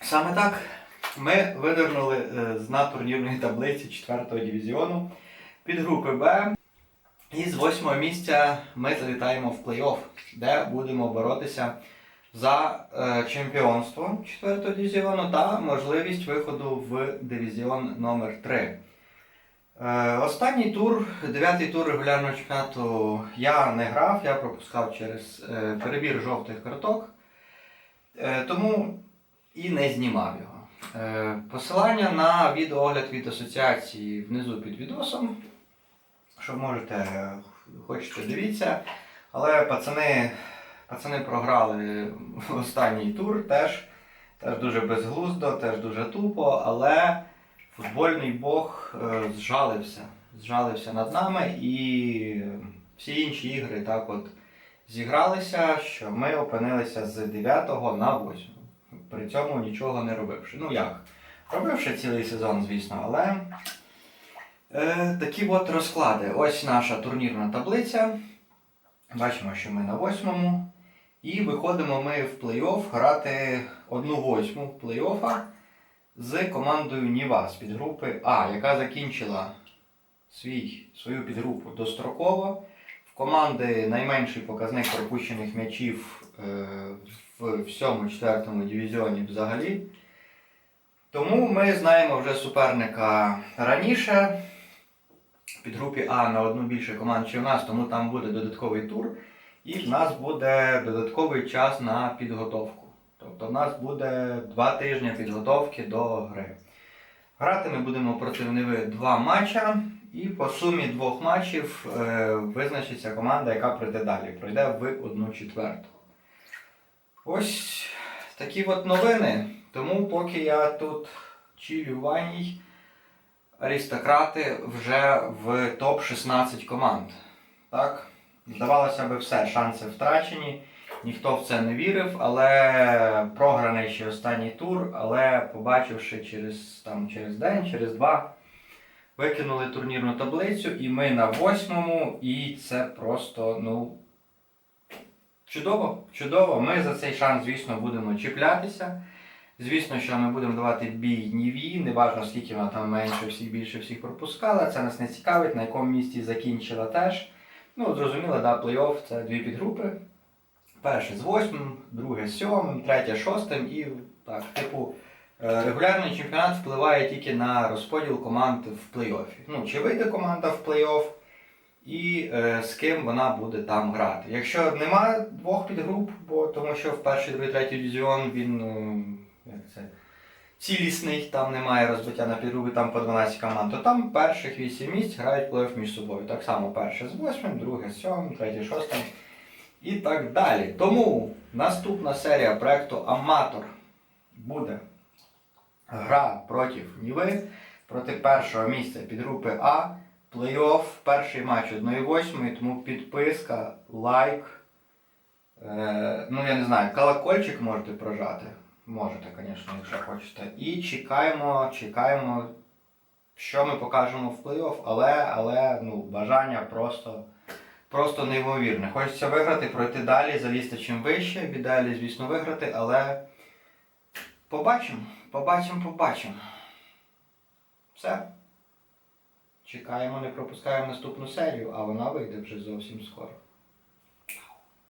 Саме так ми видернули е, з дна турнірної таблиці 4-го дивізіону під групи Б. І з восьмого місця ми залітаємо в плей-офф, де будемо боротися за е, чемпіонство 4-го дивізіону та можливість виходу в дивізіон номер 3 Е, останній тур, дев'ятий тур регулярного чемпіонату я не грав, я пропускав через е, перебір жовтих карток. Е, тому і не знімав його. Е, посилання на відеоогляд від асоціації внизу під відосом. Що можете, е, хочете, дивіться. Але пацани, пацани програли останній тур теж, теж дуже безглуздо, теж дуже тупо, але футбольний бог е, зжалився. Зжалився над нами і всі інші ігри так от зігралися, що ми опинилися з 9 на 8. При цьому нічого не робивши. Ну як? Робивши цілий сезон, звісно, але е, такі от розклади. Ось наша турнірна таблиця. Бачимо, що ми на восьмому. І виходимо ми в плей-офф грати одну восьму плей-оффа з командою Ніва з підгрупи А, яка закінчила свій, свою підгрупу достроково. В команди найменший показник пропущених м'ячів е, в всьому четвертому дивізіоні взагалі. Тому ми знаємо вже суперника раніше. В підгрупі А на одну більше команд, чи в нас, тому там буде додатковий тур. І в нас буде додатковий час на підготовку. Тобто в нас буде два тижні підготовки до гри. Грати ми будемо проти Ниви два матча, і по сумі двох матчів е, визначиться команда, яка пройде далі. Пройде в одну четверту. Ось такі от новини. Тому поки я тут чилю ванній, аристократи вже в топ-16 команд. Так? Здавалося би, все, шанси втрачені. Ніхто в це не вірив, але програний ще останній тур, але побачивши через, там, через день, через два, викинули турнірну таблицю, і ми на восьмому, і це просто, ну. Чудово, чудово. Ми за цей шанс, звісно, будемо чіплятися. Звісно, що ми будемо давати бій Ніві, неважно скільки вона там менше всіх більше всіх пропускала. Це нас не цікавить, на якому місці закінчила теж. Ну, зрозуміло, да, плей-офф це дві підгрупи. Перше з восьмим, друге з сьомим, третє з шостим і так, типу, е, регулярний чемпіонат впливає тільки на розподіл команд в плей-оффі. Ну, чи вийде команда в плей-офф і е, з ким вона буде там грати. Якщо нема двох підгруп, бо тому що в перший, другий, третій дивізіон він ну, як це, цілісний, там немає розбиття на підгрупи, там по 12 команд, то там перших 8 місць грають плей-офф між собою. Так само перше з восьмим, друге з сьомим, третє з шостим і так далі. Тому наступна серія проекту Аматор буде гра проти Ніви, проти першого місця підгрупи А. Плей-офф, перший матч 1-8, тому підписка, лайк. Е, ну, я не знаю, колокольчик можете прожати. Можете, звісно, якщо хочете. І чекаємо, чекаємо, що ми покажемо в плей-офф, але, але ну, бажання просто, просто неймовірне. Хочеться виграти, пройти далі, залізти чим вище. В ідеалі, звісно, виграти, але побачимо, побачимо, побачимо. Все. Чекаємо, не пропускаємо наступну серію, а вона вийде вже зовсім скоро.